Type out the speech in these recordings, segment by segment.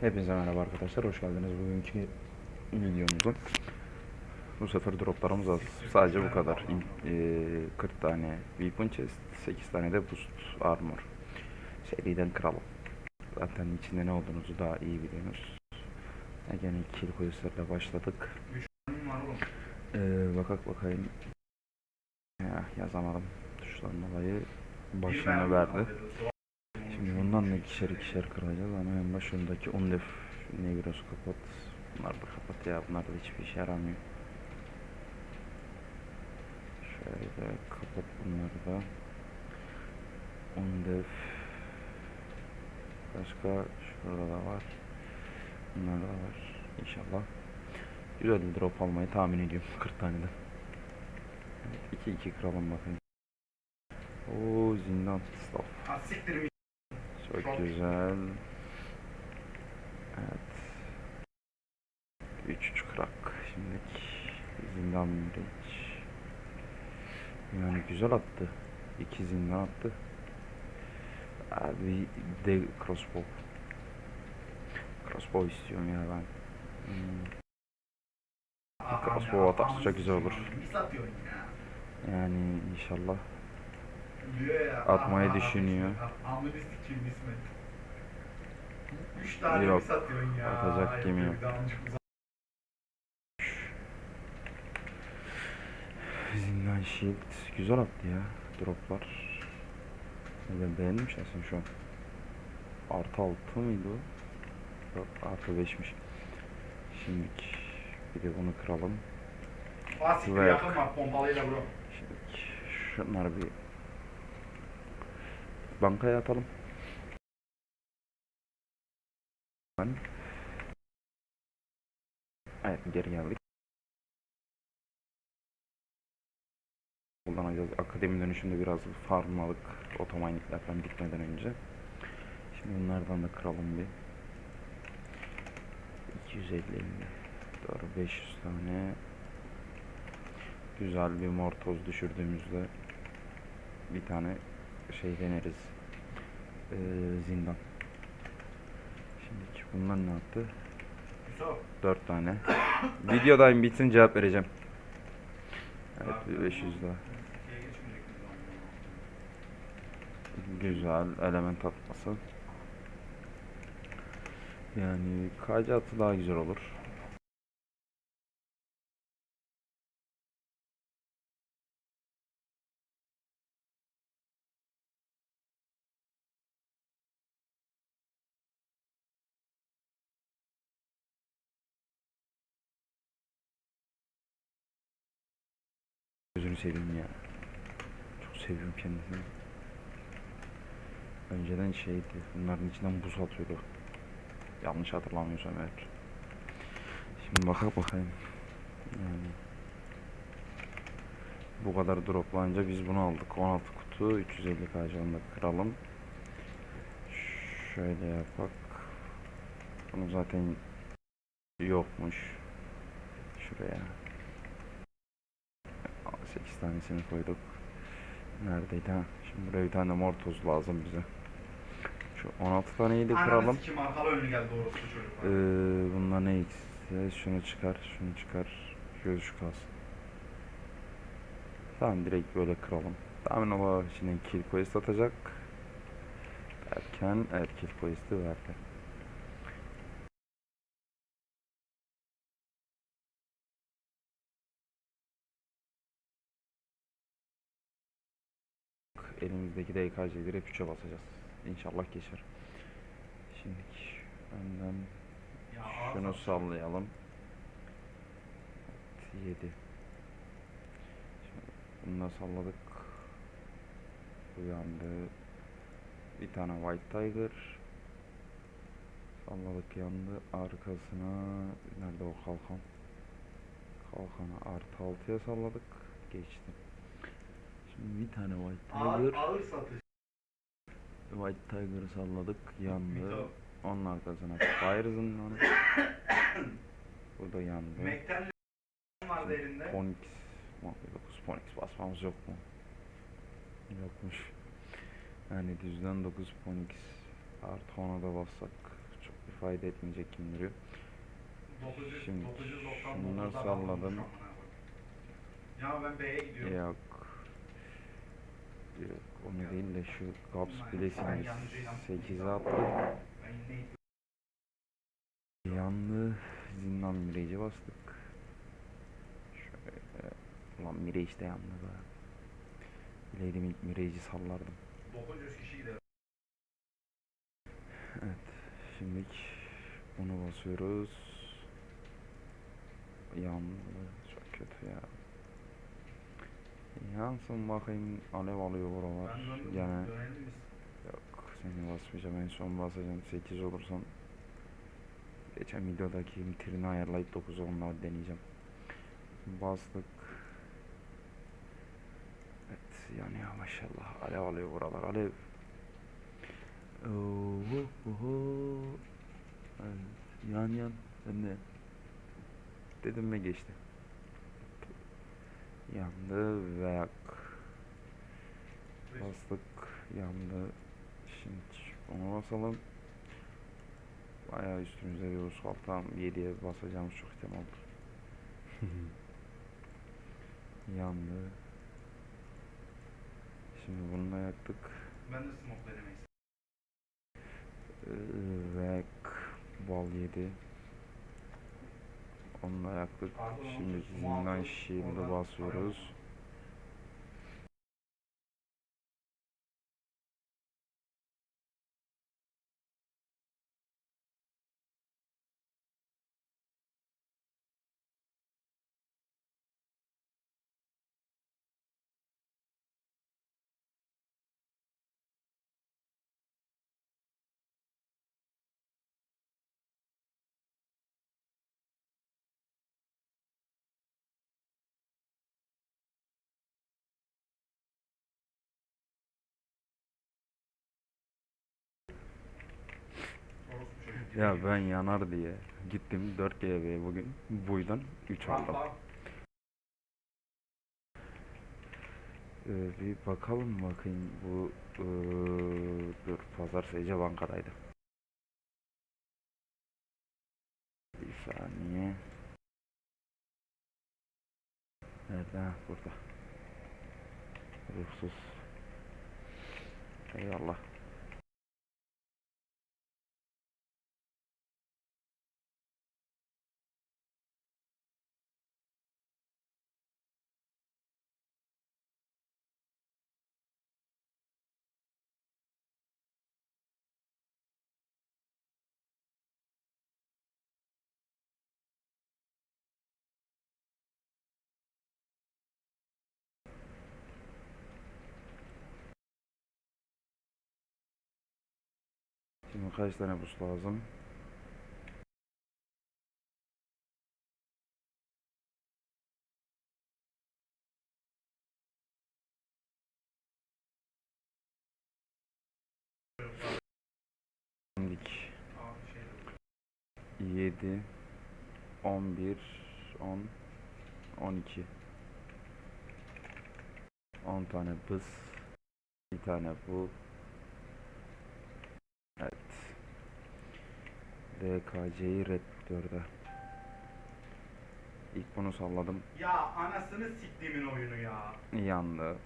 Hepinize merhaba arkadaşlar, hoş geldiniz bugünkü videomuzun. Bu sefer droplarımız az, sadece bu kadar. İn- eee, 40 tane weapon chest, 8 tane de boost armor. Seriden kralım. Zaten içinde ne olduğunuzu daha iyi biliyorsunuz. Gene kill questlerle başladık. Eee bakak bakayım. Ya, yazamadım. Tuşların olayı başını verdi. Şimdi bundan da ikişer ikişer kıracağız ama en başındaki undef Negros kapat. Bunlar da kapat ya bunlar da hiçbir işe yaramıyor. Şöyle kapat bunları da. Undef. Başka şurada da var. Bunlar da var. İnşallah. Güzel bir drop almayı tahmin ediyorum 40 tane de. Evet, 2-2 kıralım bakayım. Oo zindan staff. Çok güzel. Evet. 3 3 krak. Şimdi zindan bridge. Yani güzel attı. İki zindan attı. Abi de crossbow. Crossbow istiyorum ya ben. Hmm, Crossbow atarsa çok güzel olur. Yani inşallah. Atmayı düşünüyor. Üç tane Yok, ya? atacak yok. uzak. Zindan shield güzel attı ya droplar. Ben beğendim şahsen şu an. Artı altı mıydı o? Yok artı beşmiş. Şimdi bir de bunu kıralım. Aa siktir Ve- yakın var pompalıyla bro. Şimdi şunları bir bankaya atalım. Evet geri geldik. Kullanacağız. Akademi dönüşünde biraz farmlalık otomanikler falan bitmeden önce. Şimdi bunlardan da kıralım bir. 250 doğru 500 tane güzel bir mortoz düşürdüğümüzde bir tane şey deneriz. Ee, zindan. Şimdi bunlar ne yaptı? 4 tane. Videodayım bitsin cevap vereceğim. Evet bir 500 daha. Güzel element atması. Yani KC atı daha güzel olur. Gözünü seveyim ya. Çok seviyorum kendisini. Önceden şeydi, bunların içinden buz atıyordu. Yanlış hatırlamıyorsam eğer. Şimdi baka bakayım. Yani bu kadar droplanınca biz bunu aldık. 16 kutu 350 kacağını da kıralım. Şöyle yapak. Bunu zaten yokmuş. Şuraya. 8 tanesini koyduk. Neredeydi ha? Şimdi buraya bir tane mortoz lazım bize. Şu 16 taneyi de kıralım. sikim arkalı önlü geldi orospu çocuk. Ee, bunlar ne ikisi? Şunu çıkar, şunu çıkar. Göz şu kalsın. Tamam direkt böyle kıralım. Tahmin olarak içinden kill quest atacak. Derken evet kill quest'i verdi. Elimizdeki DKC'yi direkt 3'e basacağız. İnşallah geçer. Şimdi önden şunu sallayalım. Evet, 7. Bunu da salladık. Uyandı. Bir tane White Tiger. Salladık yandı. Arkasına nerede o kalkan? Kalkanı artı 6'ya salladık. Geçti. Şimdi bir tane White Ağır, Tiger. ağır satış. White Tiger'ı salladık. Yandı. Onun arkasına Fire zındanı. Bu da yandı. Mekten vardı elinde. Ponix. 9 Ponix basmamız yok mu? Yokmuş. Yani düzden 9 Ponix artı ona da bassak çok bir fayda etmeyecek gibi duruyor. 900, Şimdi 999 şunları salladım. Ya ben B'ye gidiyorum. Yok. Yok onu değil de şu Gaps ilan- 8'e attık. Yandı. Zindan Mirage'e bastık. Şöyle. Ulan Mirage de yandı be. Bileydim ilk Mirage'i sallardım. 900 kişi gider. Evet. Şimdi bunu basıyoruz. Yandı. Çok kötü ya. Yansın bakayım alev alıyor buralar. Biz. yok seni basmayacağım en son basacağım 8 olursan geçen videodaki mitirini ayarlayıp 9'u onunla deneyeceğim. Bastık. Evet yanıyor maşallah alev alıyor buralar alev. Oho, oho. Evet, yan yan ben de dedim ve geçti. Yandı ve yak. Bastık yandı. Şimdi onu basalım. Bayağı üstümüzde bir uskal tam 7'ye basacağımız çok ihtimal. yandı. Şimdi bunu da yaktık. Ben de smoke denemeyi Ee, ve bal yedi. Onu da yaktık. Pardon, onu Şimdi zindan Oradan basıyoruz. Ya ben yanar diye gittim 4 GB bugün buydan 3 Bak aldım. Ee, bir bakalım bakayım bu ee, dur pazar Sece bankadaydı. Bir saniye. Nerede? Ha, burada. Ruhsuz. Eyvallah. Şimdi kaç tane buz lazım? De- 7 11 10 12 10 tane bız bir tane bu evet DKC'yi red 4'e İlk bunu salladım Ya anasını siktiğimin oyunu ya. yandı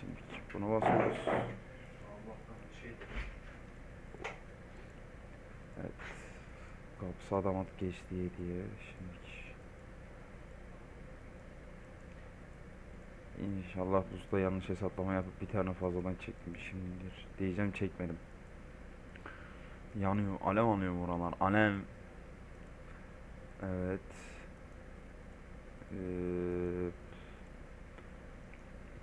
şimdi bunu basıyoruz Allah'tan şey. evet kapısı adam at geçti diye şimdi İnşallah usta yanlış hesaplama yapıp bir tane fazladan çekmişimdir. Diyeceğim çekmedim. Yanıyor, alev alıyor buralar. Alev. Evet. Ee,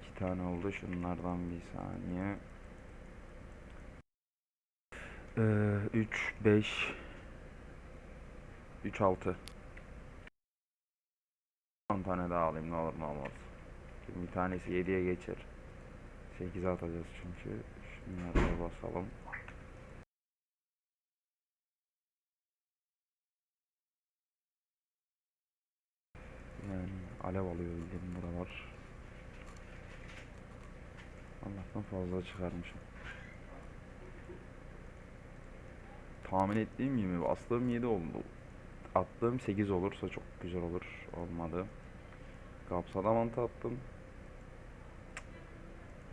iki tane oldu. Şunlardan bir saniye. Ee, 3, 5, 3, 6. 10 tane daha alayım ne olur ne olmaz. Bir tanesi 7'ye geçer. 8'e atacağız çünkü. Şunları da basalım. Alev alıyor bildiğin buralar. Allah'tan fazla çıkarmışım. tahmin ettiğim gibi bastığım 7 oldu. Attığım 8 olursa çok güzel olur. Olmadı. Kapsada mantı attım.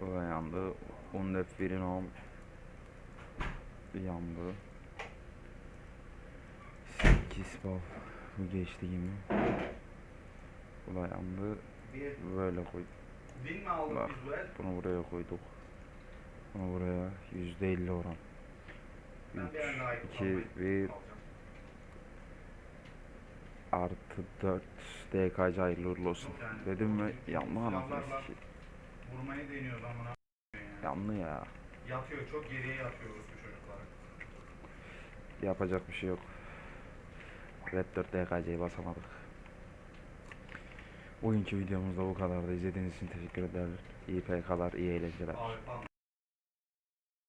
O yandı. Undef Virinom yandı. 8 bal. Bu geçti gibi. Bir Böyle koyduk. win mi aldık Bak. biz bu? Bunu buraya koyduk. Bunu buraya %50 oran. Ben bir el daha 3, 2, almayı 1 alacağım. artı 4 DKC hayırlı uğurlu olsun. Dedim mi yanlı anasını. Vurmayı deniyoruz amına. Yanlı ya. Yatıyor çok geriye yatıyoruz bu çocuklar. Yapacak bir şey yok. Red 4 DKC'yi basamadık. Bugünkü videomuz da bu kadardı. İzlediğiniz için teşekkür ederim. İyi PK'lar, iyi eğlenceler.